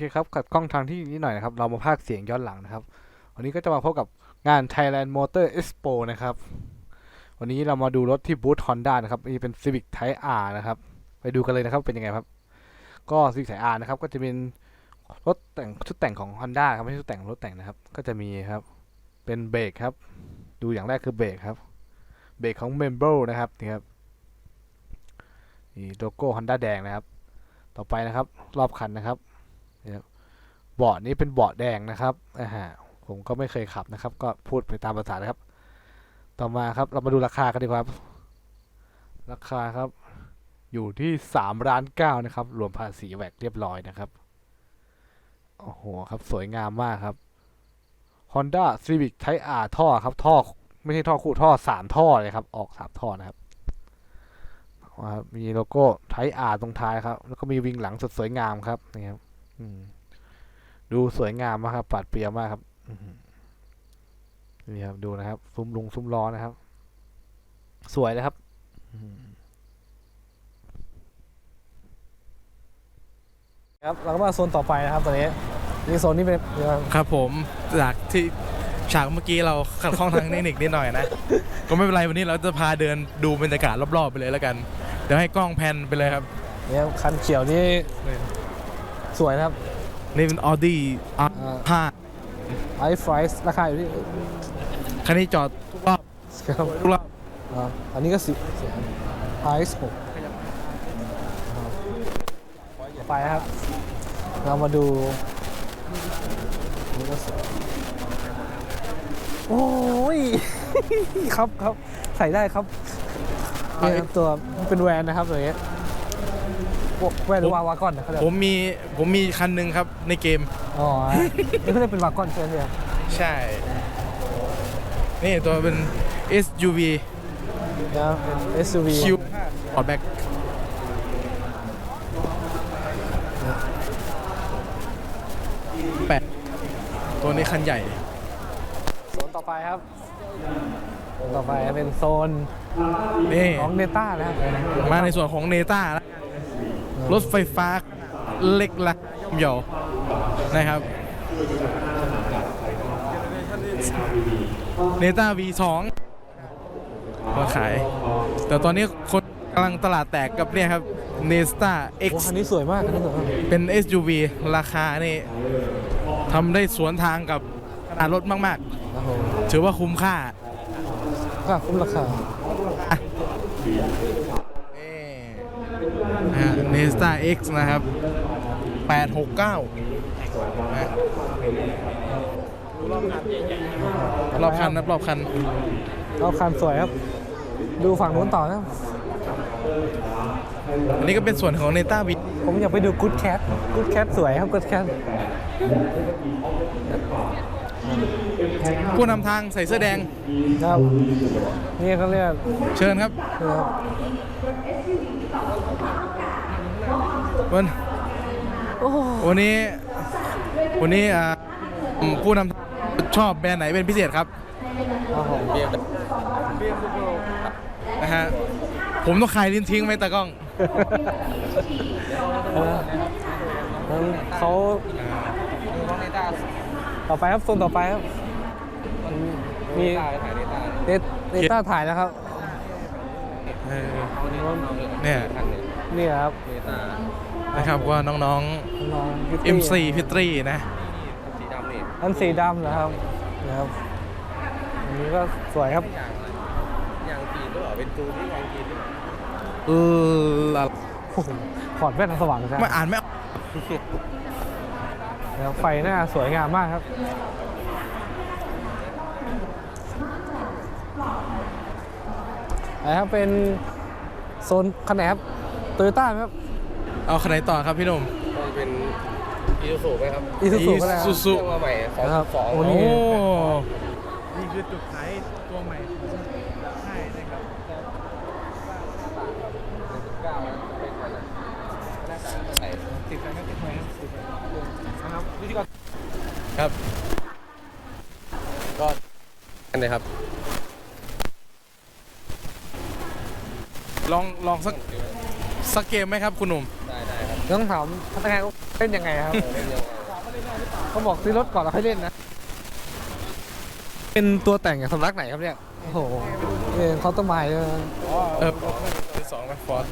เคครับขัดกล้องทางที่นิดหน่อยนะครับ เรามาพากเสียงย้อนหลังนะครับ วันนี้ก็จะมาพบกับงาน Thailand Motor Expo นะครับ วันนี้เรามาดูรถที่บูธ Honda นะครับนี่เป็น Civic Type R นะครับ ไปดูกันเลยนะครับเป็นยังไงครับ ก็ Civic Type R นะครับ ก็จะเป็นรถแต่งชุดแต่งของ Honda ครับไม่ใช่ชุดแต่งรถแต่งนะครับ ก็จะมีครับ เป็นเบรกครับ ดูอย่างแรกคือเบรกครับ เบรกของ m e m b r o นะครับนี่ครับนี่โลโก้ Honda แดงนะครับ ต่อไปนะครับ รอบคันนะครับ นี่ครับเบาะนี้เป็นเบาะแดงนะครับอ่าฮะผมก็ไม่เคยขับนะครับ ก็พูดไปตามภาษานะครับ ต่อมาครับเรามาดูราคากันดีกว่าครับ ราคาครับ อยู่ที่สามล้านเก้านะครับ รวมภาษีแวกเรียบร้อยนะครับโอ้โหครับสวยงามมากครับ Honda Civic Type R ท่อครับ ท่อ ไม่ใช่ท่อคู่ท่อสามท่อเลยครับ ออกสามท่อนะครับมีโลโก้ไทอาร์ตรงท้ายครับ แล้วก็มีวิงหลังสดสวยงามครับนี่ครับ ดูสวยงามมากครับปัดเปรียวมากครับอื้อหือนี่ครับ ดูนะครับ ซุ้มลุงซุ้มล้อนะครับ สวยเลยครับอืมครับเราก็มาโซนต่อไปนะครับตอนนี้นี่โซนนี้เป็นครับผมจากที่ฉากเมื่อกี้เราขัดข้องทางเทคนิคนิดหน่อยนะ ก็ไม่เป็นไรวันนี้เราจะพาเดินดูบรรยากาศรอบๆไปเลยแล้วกัน เดี๋ยวให้กล้องแพนไปเลยครับเนี่ยคันเขียวนี่ สวยนะครับ นี่เป็น Audi อ่า R5 ไอฟรส์ราคาอยู่ที่คันนี้จอดทุกรอบครับทุกรอบอ่าอันนี้ก็สิไอซ์หกไปครับ เรามาดูนี่ก็สวยโอ้ย ครับครับใส่ได้ครับนี่ครับตัวเป็นแวนนะครับตัวนี้ พวกแวนหรือวาวากอนนะเขาเรียกผมมีผมมีคันหนึ่งครับในเกม อ๋อนี่เขาเรียกเป็นวากอนใช่ไหมเนี่ยใช่ นี่ตัวเป็น SUV นะเป็น SUV Q พอร์ตแบ็กแปดตัวนี้คันใหญ่ โซนต่อไปครับโซนต่อไปเป็นโซนนี่ ของเนต้านะครับ มาในส่วนของเนต้าแล้ว รถไฟฟ้าเล็กละย่อมเยานะครับเนต้า V2 มาขาย แต่ตอนนี้คนกำลังตลาดแตกกับเนี่ยครับเนสตา X โอ้คันนี้สวยมากคันนี้สวยมากเป็น SUV ราคานี่ทำได้สวนทางกับขนาดรถมากครับผมๆถือว่าคุ้มค่า ค่าคุ้มราคา เนสตา X นะครับ 869นะรอบคันนะรอบคันเราคันสวยครับ ดูฝั่งนู้นต่อนะครับอันนี้ก็เป็นส่วนของเนต้าวิผมอยากไปดูกู๊ดแคทกู๊ดแคทสวยครับกู๊ดแคทผู้นำทางใส่เสื้อแดง ครับ นี่เขาเรียก เชิญครับนะครับ วันโอ้โหวันนี้วันนี้อ่าอืมผู้นำทางชอบแบรนด์ไหนเป็นพิเศษครับครับผมนะฮะผมต้องคายลิ้นทิ้งไหมตากล้องเอองั้นเขาต่อไปครับโซนต่อไปครับมันมีเนเนต้าถ่ายนะครับเออเนี่ยนี่ครับ นะครับก็น้องน้องๆ MC พิตรีนะอันสีดำนะครับนะครับอันนี้ก็สวยครับเออละโอ้โหถอดแว่นสว่างใช่ไหมไม่อ่านไม่ออกนะครับไฟหน้าสวยงามมากครับนะครับเป็นโซนคันไหนครับโตโยต้าไหมครับ เอาคันไหนต่อครับพี่หนุ่ม มันเป็นอีซูซูไหมครับอีซูซูก็ได้คซูรับซูเรียกว่าใหม่สองนะครับสองโอ้โอ้นี่นี่คือจุดขายตัวใหม่ใช่นะครับ เก้าเป็นขนาดน่าจะใส่ติดกันครับติดกันครับติดกันนะครับวิธีการครับ ก็อันไหนครับลองลองสักสักเกมไหมครับคุณหนุ่มได้ได้ครับ ต้องถามพนักงานว่าเล่นยังไงครับเขาบอกซื้อรถก่อนแล้วค่อยเล่นนะ เป็นตัวแต่งจากสำนักไหนครับเนี่ย โอ้โหเออเขาต้องมาเออ เออสองไหมฟอร์ด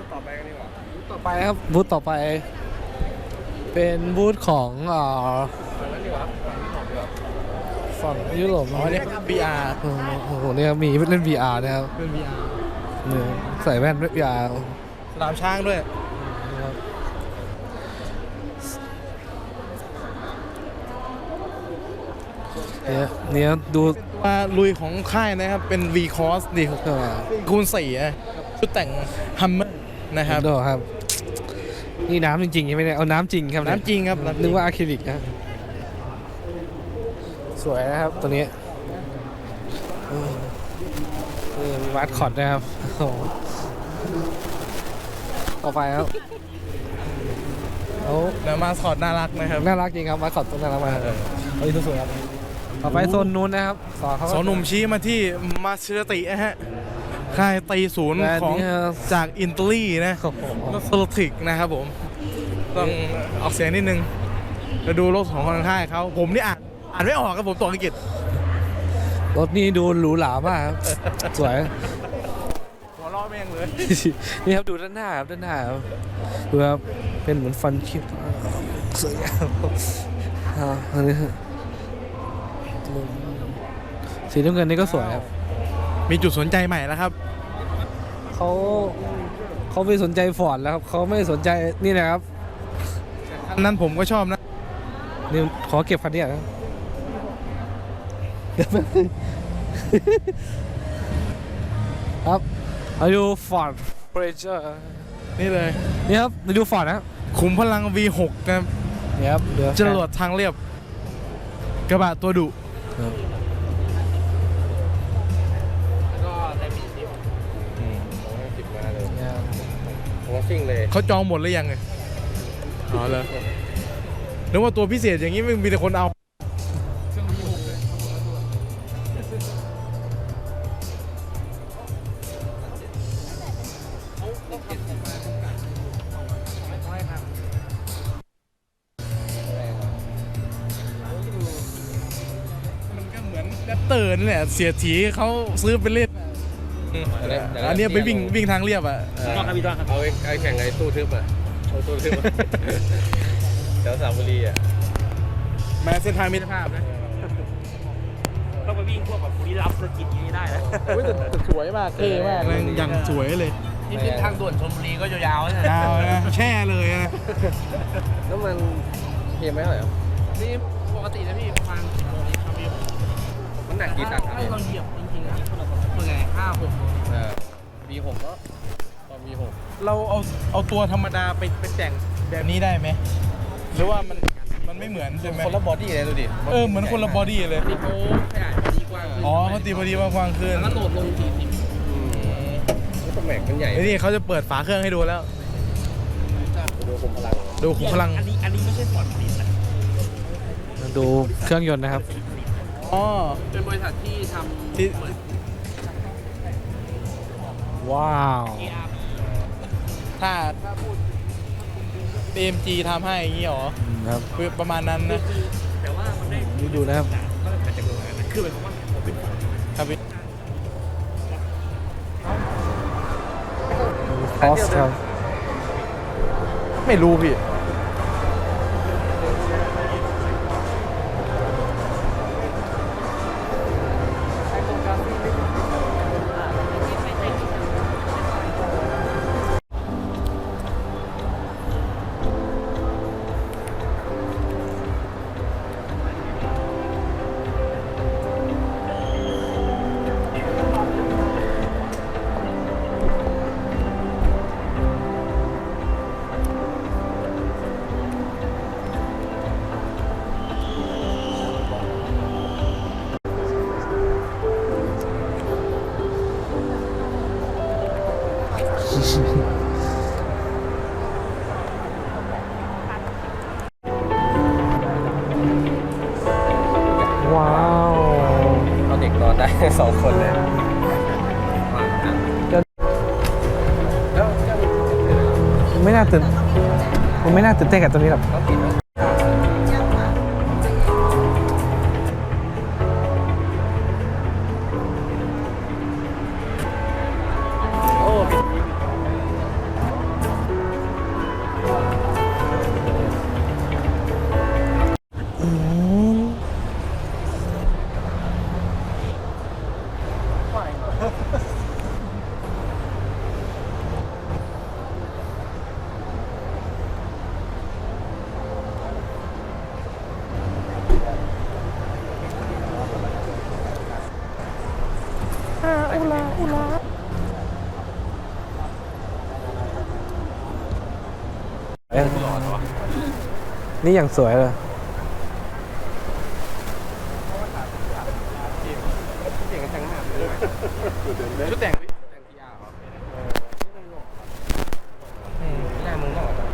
บูธต่อไปกันดีกว่าต่อไปครับบูธต่อไป เป็นบูธของเอ่อฝั่งนั้นดีกว่าฝั่งนี้ต่อดีกว่าฝั่งยุโรปอ๋อเนี่ย BR โอ้โหเนี่ยมีเล่น VR นะครับเป็น VR เนี่ยใส่แว่นเล่น VR สนามช้างด้วยนะครับเนี่ยเนี่ยดูมาลุยของค่ายนะครับเป็น V Cross ดิเอ่อคูณสี่นะชุดแต่งฮัมเมอร์ นะครับดูครับ นี่น้ำจริงๆใช่ไหมเนี่ยเอาน้ำจริงครับเยน้ำจริงครับน้ำจริงนึกว่าอะคริลิกนะสวยนะครับตัวนี้อืมนี่มีมาร์คคอตนะครับโอ้โหต่อไปครับโอ้แล้วมาสคอตน่ารักนะครับน่ารักจริงครับมาร์คคอตตัวน่ารักมากเฮ้ยสวยๆครับต่อไปโซนนู้นนะครับสอนเขาสองหนุ่มชี้มาที่มาเชตินะฮะ ค่ายตีศูนย์แบรนด์ของนี้ครับจากอินเตอรี่นะโอ้โหรถโซลติกนะครับผม ต้องออกเสียงนิดนึงจะดูรถของคนค่ายเขาผมนี่อ่านอ่านไม่ออกครับผมตัวอังกฤษรถนี่ดูหรูหรามากครับสวยหัวล้อแม่งเลยนี่ครับดูด้านหน้าครับด้านหน้าครับดูครับเป็นเหมือนฟันคิดสวยงามอ่าอันนี้ฮะสีน้ำเงินนี่ก็สวยครับ มีจุดสนใจใหม่แล้วครับเขาเขาไม่สนใจฟอร์ดแล้วครับเขาไม่สนใจนี่นะครับ อันนั้นผมก็ชอบนะ นี่ขอเก็บคันนี้ก่อนนะครับมาดูฟอร์ดเบรเจอร์นี่เลย นี่ครับมาดูฟอร์ดนะครับขุมพลัง V6 นะครับนี่ครับเดี๋ยวจรวดทางเรียบ กระบะตัวดุ ครับ ซิ่งเลยเขาจองหมดหรือยังไงอ๋อเลยนึกว่าตัวพิเศษอย่างนี้มันมีแต่คนเอามันก็เหมือนแรปเตอร์นี่แหละเสียทีเขาซื้อไปเล่น อันเนี้ยไปวิ่งวิ่งทางเรียบอะเออเอาไอ้ไอ้แข่งไอ้ตู้ทึบอะเอาตู้ทึบอะ แถวสระบุรีอะแม้เส้นทางมิตรภาพนะต้องไปวิ่งพวกแบบบุรีรัมย์สกิดอย่างนี้ได้นะสวยมากเท่มากเลยยังสวยเลยนี่ขึ้นทางด่วนชลบุรีก็ยาวๆนะยาวนะแช่เลยนะแล้วมันเฮียไม่เท่าไหร่ครับนี่ปกตินะพี่ประมาณสิบโลนี่ครับพี่มันหนักกี่ตันครับถ้าเนี่ยเราเหยียบจริงๆนะส่วนใหญ่ห้าหกโลเออ V6 เนาะตอน V6 เราเอาเอาตัวธรรมดาไปไปแต่งแบบนี้ได้ไหมหรือว่ามันมันไม่เหมือนใช่ไหมคนละบอดี้เลยดูดิเออเหมือนคนละบอดี้เลยนี่เขาขยายพอดีกว้างขึ้นอ๋อเขาตีพอดีมากว้างขึ้นแล้วก็โหลดลงสี่สิบอืมนี่ตัวแม็กมันใหญ่ไอ้นี่เขาจะเปิดฝาเครื่องให้ดูแล้ว ดูคุมพลังดูขุมพลังอันนี้อันนี้ไม่ใช่ฟอร์ดผลิตนะมาดูเครื่องยนต์นะครับอ๋อเป็นบริษัทที่ทำที่ ว้าว ARB ถ้าถ้าพูด BMG ทำให้อย่างงี้เหรออืมครับคือประมาณนั้นนะ แต่ว่ามันได้นี่ดูนะครับมาจากโรงงานนะคือหมายความว่าผมเป็นครับพี่คอสครับ ไม่รู้พี่ ว้าวเอาเด็กนอนได้ สองคนเลยไม่น่าตื่นผมไม่น่าตื่นเต้นกับตัวนี้หรอก นี่อย่างสวยเลยชุดแต่งหน้ามึงต้องออกมา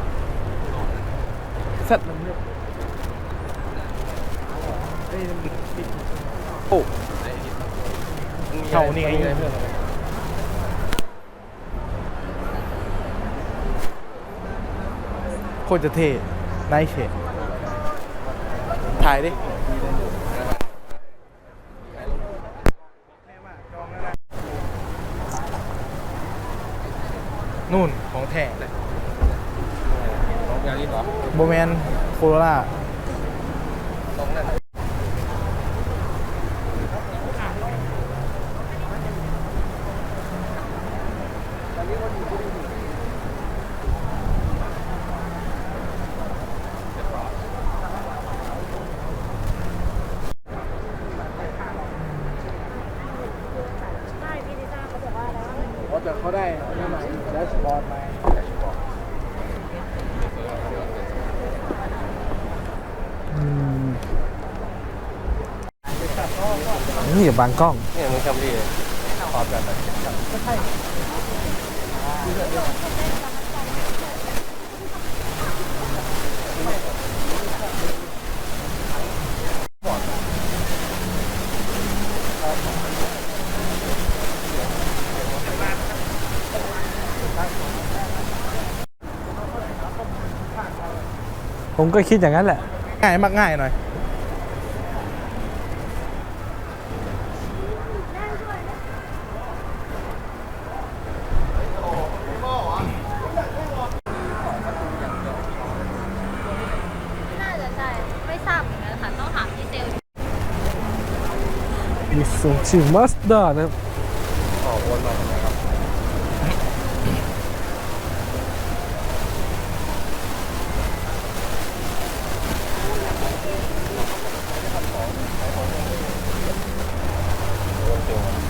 เสร็จโอ้เขานี่ไงเพื่อนโคตรจะเท่ ไนท์เชดถ่ายดินู่นของแท้น้องยาลิสเหรอโบแมนโคโรล่า น้องนั่น เขาจะเขาได้นี่มาแดชบอร์ดมานี่อยู่บางกล้อง เนี่ยมึงทำดีเลยขอบแบบไหน ผมก็คิดอย่างนั้นแหละ ง่ายมากง่ายหน่อย น่าจะใช่ไม่ทราบเหมือนกันค่ะต้องถามที่เซลล์มีสูงชื่อมัสด้านะครับ ออกวนมาทำไมครับ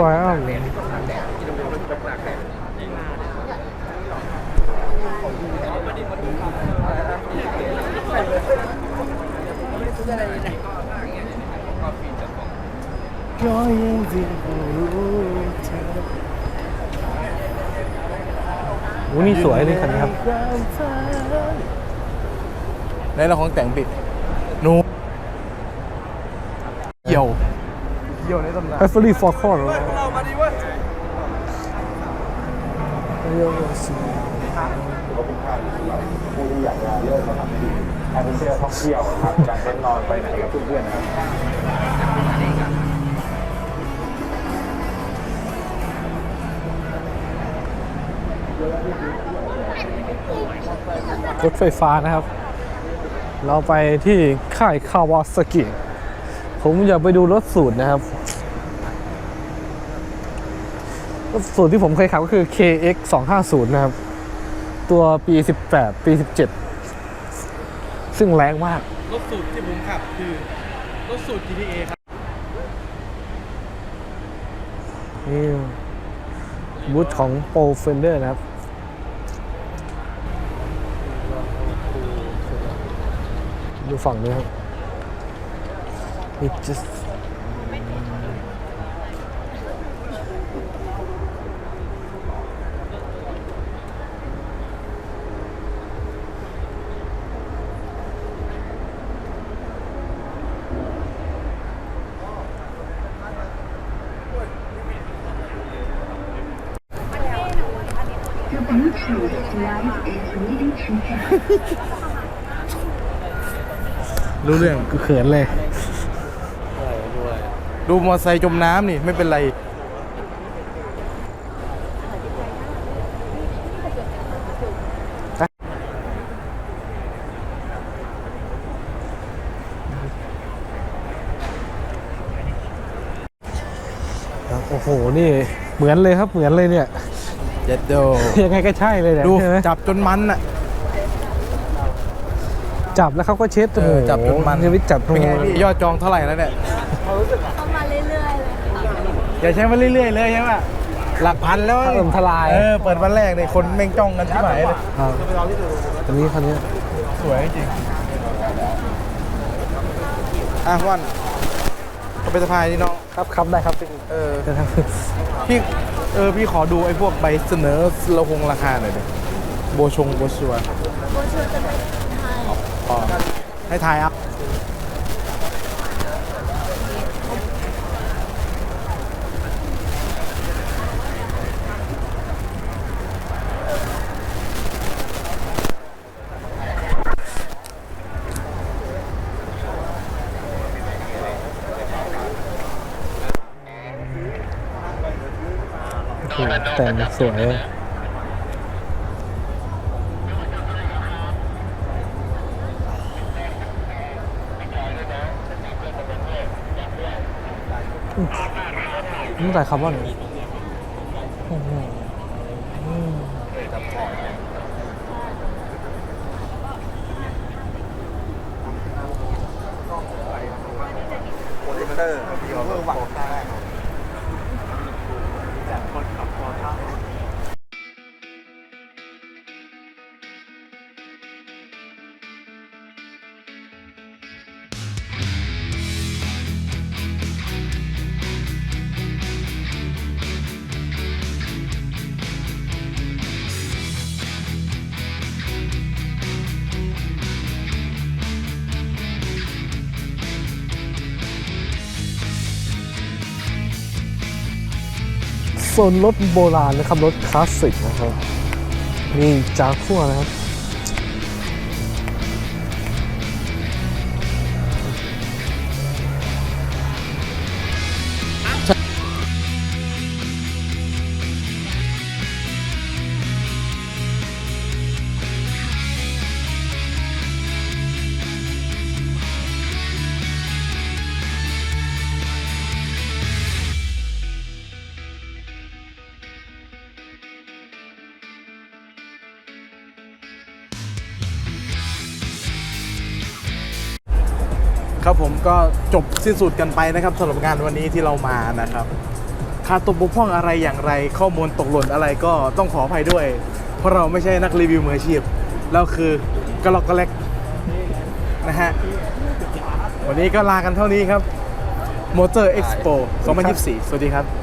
ลับยังหรือครับทรายอัลโอ้นี่สวยเลยคันนี้ครับในเราของแต่งปิดหนูเกี่ยว เกี่ยวในตำนานไอฟอรี่ฟอร์คอนเรามาดีเว้ยผู้ที่อยากจะเลิกมาทำดีแอดเวนเจอร์ท่องเที่ยวครับการเต้นนอนไปไหนกับเพื่อนๆนะครับรถไฟฟ้านะครับ เราไปที่ค่ายคาวาซากิ ผมอยากไปดูรถสูตรนะครับรสูตรที่ผมเคยขับก็คือ KX 250นะครับ ตัวปี 18 ปี 17 ซึ่งแรงมาก รถสูตรที่ผมขับคือ รถสูตร GTA ครับนี่บูธของโปรเฟนเดอร์นะครับดูฝั่งนี้ครับ It just รู้เรื่องกูเขินเลย ดูมอเตอร์ไซค์จมน้ำนี่ ไม่เป็นไรโอ้โห นี่เหมือนเลยครับเหมือนเลยเนี่ย เจ็ดโดยังไงก็ใช่เลยเนี่ยดูใช่ไหมจับจนมันอะ จับแล้วเขาก็เช็ดเออจับจนมันยังไม่จับเป็นไงพี่ยอดจองเท่าไหร่แล้วเนี่ยเข้ามาเรื่อยๆเลยค่ะอย่าใช้มาเรื่อยๆเลยใช่ไหมหลักพันแล้วถล่มทลายเออเปิดวันแรกเนี่ยคนแม่งจ้องกันที่ไหนเลยครับอันนี้คันนี้สวยจริงอะวันก็ไปสะพายนี่น้องครับครับได้ครับพี่เออครับพี่เออพี่ขอดูไอ้พวกใบเสนอเราคงราคาหน่อยดิโบชงโบชัวโบชูจะไม่ให้อ๋อ ให้ทายอัพโอ้โหแต่งสวย นี่ใส่คาร์บอนโอ้โห โซนรถโบราณนะครับ รถคลาสสิกนะครับนี่จากขั้วนะครับ ครับผมก็จบสิ้นสุดกันไปนะครับสำหรับงานวันนี้ที่เรามานะครับขาดตกบกพร่องอะไรอย่างไร ข้อมูลตกหล่นอะไรก็ต้องขออภัยด้วย เพราะเราไม่ใช่นักรีวิวมืออาชีพเราคือกระลอกกระแลกนะฮะวันนี้ก็ลากันเท่านี้ครับ Motor Expo 2024 สวัสดีครับ